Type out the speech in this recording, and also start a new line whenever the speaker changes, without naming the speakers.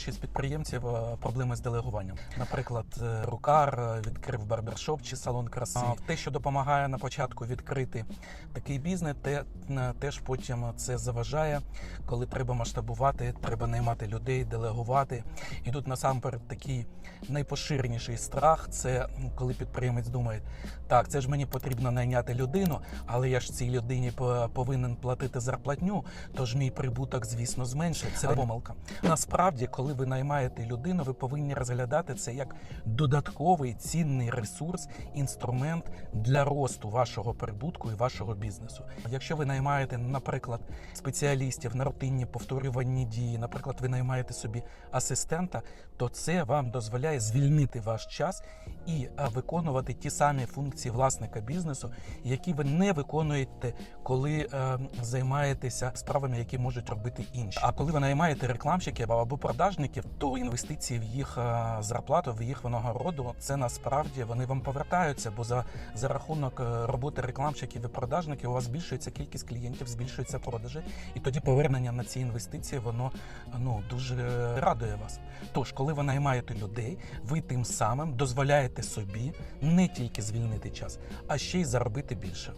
більшість підприємців е, проблеми з делегуванням. Наприклад, е, рукар е, відкрив барбершоп чи салон краси. Те, що допомагає на початку відкрити такий бізнес, те теж потім це заважає, коли треба масштабувати, треба наймати людей, делегувати. І тут насамперед такий найпоширеніший страх це ну, коли підприємець думає, так, це ж мені потрібно найняти людину, але я ж цій людині по- повинен платити зарплатню, тож мій прибуток, звісно, зменшиться. Це помилка. Насправді, коли ви наймаєте людину, ви повинні розглядати це як додатковий цінний ресурс, інструмент для росту вашого прибутку і вашого бізнесу. Якщо ви наймаєте, наприклад, спеціалістів на рутинні повторювані дії, наприклад, ви наймаєте собі асистента, то це вам дозволяє звільнити ваш час і виконувати ті самі функції власника бізнесу, які ви не виконуєте, коли е, займаєтеся справами, які можуть робити інші. А коли ви наймаєте рекламщиків або продажників, то інвестиції в їх е, зарплату, в їх винагороду, це насправді вони вам повертаються, бо за, за рахунок е, роботи рекламщиків і продажників у вас збільшується кількість клієнтів, збільшуються продажі, і тоді повернення на ці інвестиції воно ну дуже радує вас. Тож, коли ви наймаєте людей, ви тим самим дозволяєте собі не тільки звільнити час, а ще й заробити більше.